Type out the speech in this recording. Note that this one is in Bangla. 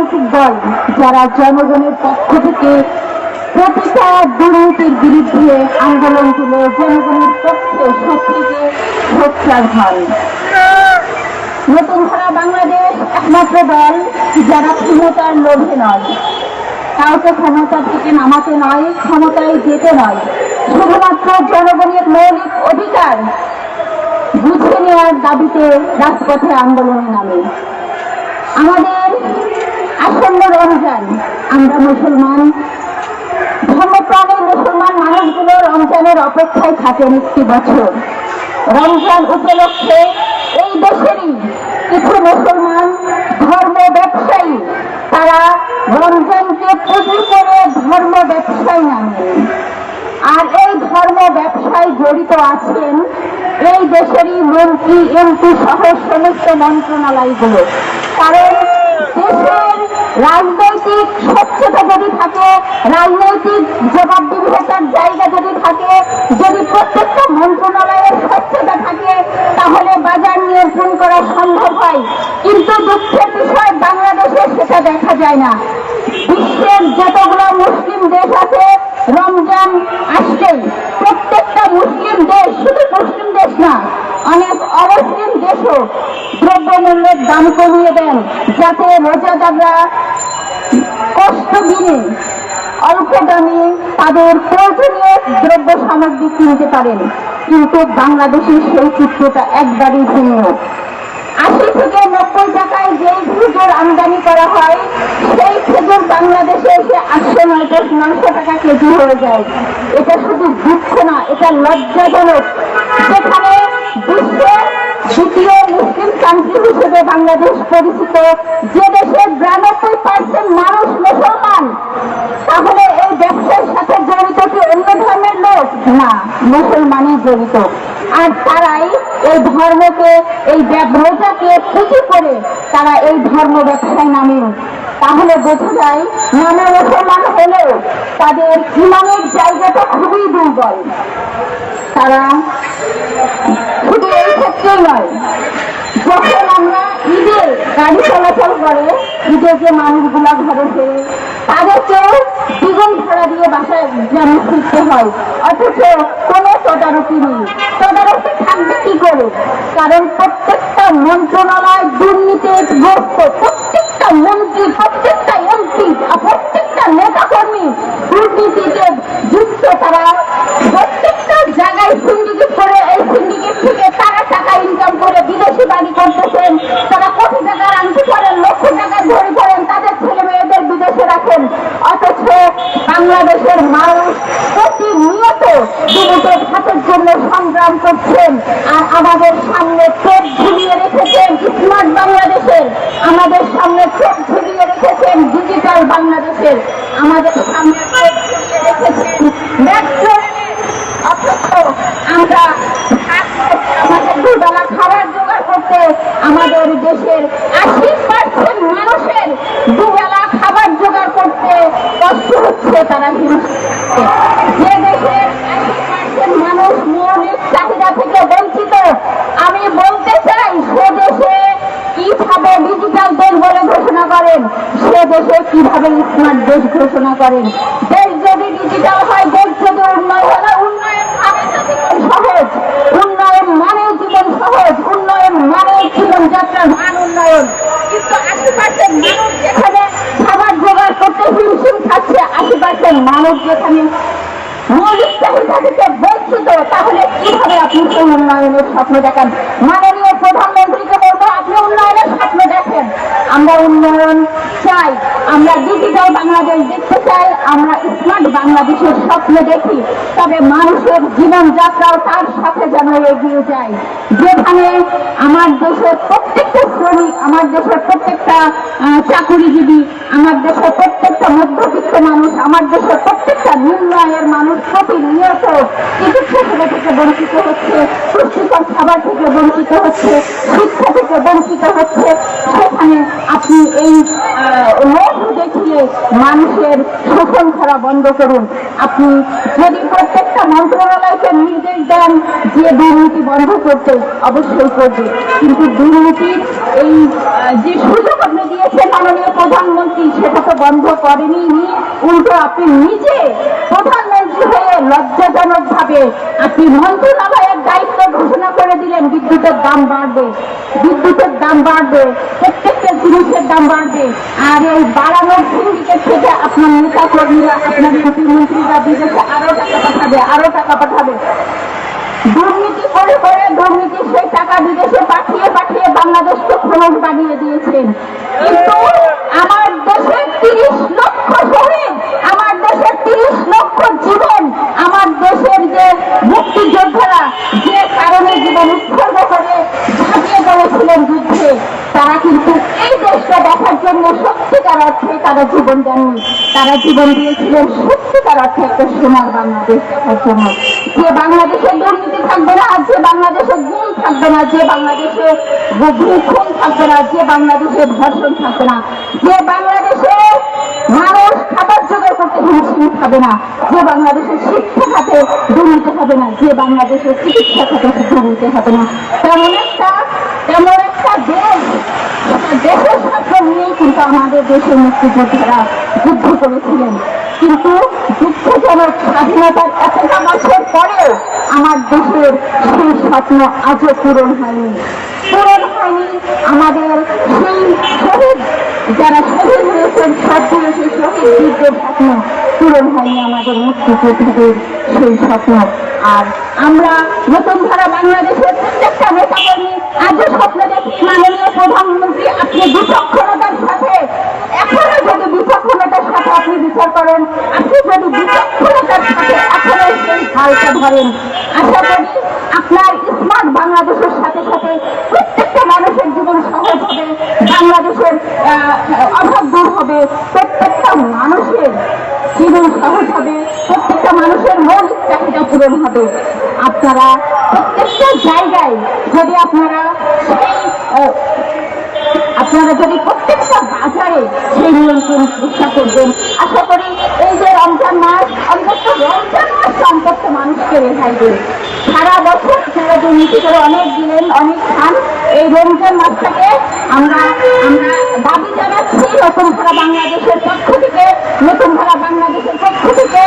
রাজনৈতিক দল যারা জনগণের পক্ষ থেকে প্রতিটা দুর্নীতির বিরুদ্ধে আন্দোলন তুলে জনগণের পক্ষে সত্যিকে সোচ্চার হন নতুন ধারা বাংলাদেশ একমাত্র দল যারা ক্ষমতার লোভে নয়। কাউকে ক্ষমতার থেকে নামাতে নয়, ক্ষমতায় যেতে নয়। শুধুমাত্র জনগণের মৌলিক অধিকার বুঝে নেওয়ার দাবিতে রাজপথে আন্দোলনে নামে। আমাদের রমজান আমরা মুসলমান ধর্মপ্রাণের মুসলমান মানুষগুলো রমজানের অপেক্ষায় থাকেন একটি বছর। রমজান উপলক্ষে এই দেশেরই কিছু মুসলমান ধর্ম ব্যবসায়ী, তারা রমজানকে পুঁজি করে ধর্ম ব্যবসায় নামে। আর এই ধর্ম ব্যবসায় জড়িত আছেন এই দেশেরই মন্ত্রী, এমপি সহ সমস্ত মন্ত্রণালয়গুলো। কারণ দেশের রাজনৈতিক স্বচ্ছতা যদি থাকে, রাজনৈতিক জবাবদিহিতার জায়গা যদি থাকে, যদি প্রত্যেকটা মন্ত্রণালয়ের স্বচ্ছতা থাকে, তাহলে বাজার নিয়ন্ত্রণ করা সম্ভব হয়। কিন্তু দুঃখের বিষয়, বাংলাদেশে সেটা দেখা যায় না। বিশ্বের যতগুলো মুসলিম দেশ আছে, রমজান আসছেই প্রত্যেকটা মুসলিম দেশ শুধু মুসলিম দেশ না, অনেক অমুসলিম দেশও দ্রব্যমূল্যের দাম কমিয়ে দেন, যাতে রোজাদাররা কষ্ট দিনে অল্প দামে তাদের প্রয়োজনীয় দ্রব্য সামগ্রী কিনতে পারেন। কিন্তু বাংলাদেশের সেই চিত্রটা একবারই ভিন্ন। আশি থেকে নব্বই টাকায় যে খেজুর আমদানি করা হয়, সেই খেজুর বাংলাদেশে এসে আটশো নয়শো নয়শো টাকা কেজি হয়ে যায়। এটা শুধু দুঃখ না, এটা লজ্জাজনক। যেখানে বিশ্বের দ্বিতীয় মুসলিম কান্ট্রি হিসেবে বাংলাদেশ পরিচিত যে দেশের বিরানব্বই পার্সেন্ট মানুষ মুসলমান তাহলে এই ব্যবসার সাথে জড়িত কি অন্য ধর্মের লোক না মুসলমানই জড়িত। আর তারাই এই ধর্মকে, এই রোজাকে পুঁজি করে তারা এই ধর্ম ব্যবসায় নামে তাহলে বোঝা যায় নামে মুসলমান হলেও তাদের ইমানের জায়গাটা খুবই দুর্বল। তারা শুধু এই ক্ষেত্রেই নয়। যখন আমরা গাড়ি চলাচল করে যে মানুষগুলা ঘরে ফেরে। তাদেরকেও দ্বিগুণ ভাড়া দিয়ে বাসায় যেন ফিরতে হয়। অথচ কোনো তদারকি নেই। তদারকি থাকবে কি করে? কারণ প্রত্যেকটা মন্ত্রণালয় দুর্নীতিগ্রস্ত প্রত্যেকটা মন্ত্রী, প্রত্যেকটা এমপি প্রত্যেকটা নেতাকর্মী দুর্নীতিতে যুক্ত তারা। প্রত্যেকটা জায়গায় সিন্ডিকেট করে এই সিন্ডিকেট থেকে তারা টাকা ইনকাম করে বিদেশি বাড়ি করতেছেন তারা কোটি টাকার আনতে করেন লক্ষ টাকার ধরে করেন তাদের ছেলে মেয়েদের বিদেশে রাখেন। অথচ বাংলাদেশের মানুষ প্রতিনিয়ত দুটো খাতের জন্য সংগ্রাম করছেন, আর আমাদের সামনে চোখ ঝুলিয়ে রেখেছেন স্মার্ট বাংলাদেশের আমাদের সামনে চোখ ঝুলিয়ে রেখেছেন ডিজিটাল বাংলাদেশের আমাদের সামনে চোখ ঝুলিয়ে রেখেছেন মেট্রো অথচ আমরা আমাদের দুবেলা খাবার জোগাড় করতে আমাদের দেশের আশি পার্সেন্ট মানুষের দুবেলা খাবার জোগাড় করতে কষ্ট হচ্ছে তারা যে আশি মানুষ মৌলিক চাহিদা থেকে বঞ্চিত, আমি বলতে চাই সে দেশে কীভাবে ডিজিটাল দেশ বলে ঘোষণা করেন, সে দেশে কীভাবে স্মার্ট দেশ ঘোষণা করেন। দেশ যদি ডিজিটাল হয় দেশ যদি উন্নয়ন হয় উন্নয়ন মানে জীবন সহজ উন্নয়ন মানে জীবন সহজ উন্নয়ন মানে জীবনযাত্রার মান উন্নয়ন কিন্তু আশেপাশের মানুষ যেখানে খাবার জোগাড় করতে হিমশিম খাচ্ছে আশেপাশের মানুষ যেখানে মৌলিক বঞ্চিত তাহলে কীভাবে আপনি সেই উন্নয়নের স্বপ্ন দেখান? মাননীয় প্রধানমন্ত্রীকে বলব, আপনি উন্নয়নের স্বপ্ন দেখেন। আমরা উন্নয়ন চাই, আমরা ডিজিটাল বাংলাদেশ দেখতে চাই, আমরা স্মার্ট বাংলাদেশের স্বপ্ন দেখি। তবে মানুষের জীবনযাত্রাও তার সাথে যেন এগিয়ে যায়। যেখানে আমার দেশের প্রত্যেকটা শ্রমিক আমার দেশের প্রত্যেকটা চাকুরিজীবী, আমার দেশের প্রত্যেকটা মধ্যবিত্ত মানুষ, আমার দেশের প্রত্যেকটা নিম্ন আয়ের মানুষ প্রতিনিয়ত চিকিৎসা সেবা থেকে বঞ্চিত হচ্ছে, পুষ্টিকর খাবার থেকে বঞ্চিত হচ্ছে, শিক্ষা থেকে বঞ্চিত হচ্ছে। সেখানে আপনি এই মানুষের শোষণ করা বন্ধ করুন। আপনি যদি প্রত্যেকটা মন্ত্রণালয়কে নির্দেশ দেন যে দুর্নীতি বন্ধ করতে, অবশ্যই করবে। কিন্তু দুর্নীতির এই যে সুযোগ আপনি দিয়েছেন মাননীয় প্রধানমন্ত্রী, সেটা তো বন্ধ করেনি উল্টো আপনি নিজে প্রধানমন্ত্রী হয়ে লজ্জাজনক ভাবে আপনি মন্ত্রণালয়ের দায়িত্ব ঘোষণা করে দিলেন, বিদ্যুতের দাম বাড়বে, বিদ্যুতের দাম বাড়বে, প্রত্যেকটা জিনিসের দাম বাড়বে। আর এই বাড়ানোর সিন্ডিকেট থেকে আপনার নেতা কর্মীরা আপনার প্রতিমন্ত্রীরা বিদেশে আরও টাকা পাঠাবে, আরও টাকা পাঠাবে। দুর্নীতি করে করে দুর্নীতি সেই টাকা বিদেশে পাঠিয়ে পাঠিয়ে বাংলাদেশকে খরচ বানিয়ে দিয়েছেন। কিন্তু আমার দেশের তিরিশ লক্ষ শহীদ, আমার দেশের তিরিশ লক্ষ জীবন, আমার দেশের যে মুক্তিযোদ্ধারা যে কারণে জীবন উৎসর্গ করে ঝাঁপিয়ে পড়েছিলেন যুদ্ধে তারা কিন্তু এই দেশটা দেখার জন্য সত্যিকার অর্থে তারা জীবন দেননি তারা জীবন দিয়েছিলেন সত্যিকার অর্থে একটা সোনার বাংলাদেশ যে বাংলাদেশের দুর্নীতি থাকবে না যে বাংলাদেশে গুণ থাকবে না, যে বাংলাদেশে খুন থাকবে না, যে বাংলাদেশে ধর্ষণ থাকবে না, যে বাংলাদেশে মানুষ খাবার জোগাড় করতে হিমশিম খাবে না, যে বাংলাদেশের শিক্ষা খাতে দুর্নীতি হবে না, যে বাংলাদেশের চিকিৎসা খাতে দুর্নীতি হবে না। তেমন একটা, তেমন একটা দেশ একটা দেশের স্বার্থ নিয়েই কিন্তু আমাদের দেশের মুক্তিযোদ্ধারা যুদ্ধ করেছিলেন। কিন্তু দুঃখজনক স্বাধীনতার এতটা মাসের পরেও আমার দেশের সেই স্বপ্ন আজও পূরণ হয়নি। পূরণ হয়নি আমাদের সেই শহীদ, যারা শহীদ হয়েছেন সবগুলো সেই শহীদ স্বপ্ন পূরণ হয়নি আমাদের মুক্তিযোদ্ধাদের সেই স্বপ্ন। আর আমরা নতুন ধারা বাংলাদেশের প্রত্যেকটা নেতাকর্মী আজও স্বপ্ন দেখি। মাননীয় প্রধানমন্ত্রী, আপনি বিচক্ষণতার সাথে আপনি বিচার করেন, আপনি যদি বিচক্ষণতার সাথে এখনও সেই হালটা ধরেন, আশা করি আপনার স্মার্ট বাংলাদেশের সাথে সাথে প্রত্যেকটা মানুষের জীবন সহজ হবে, বাংলাদেশের অভাব দূর হবে, প্রত্যেকটা মানুষের জীবন সহজ হবে, প্রত্যেকটা মানুষের মৌলিক চাহিদা পূরণ হবে। আপনারা প্রত্যেকটা জায়গায় যদি আপনারা সেই আপনারা যদি প্রত্যেকটা বাজারে সেই নিয়ন্ত্রণ চেষ্টা করবেন। আশা করি এই যে রমজান মাস, অন্তত রমজান মাস অন্তত মানুষকে রেহাই দেবে সারা বছর আপনারা দুর্নীতি করে অনেক দিলেন, অনেক খান। এই রমজান মাসটাকে আমরা আমরা দাবি জানাচ্ছি নতুন ধারা বাংলাদেশের পক্ষ থেকে, নতুন ধারা বাংলাদেশের পক্ষ থেকে।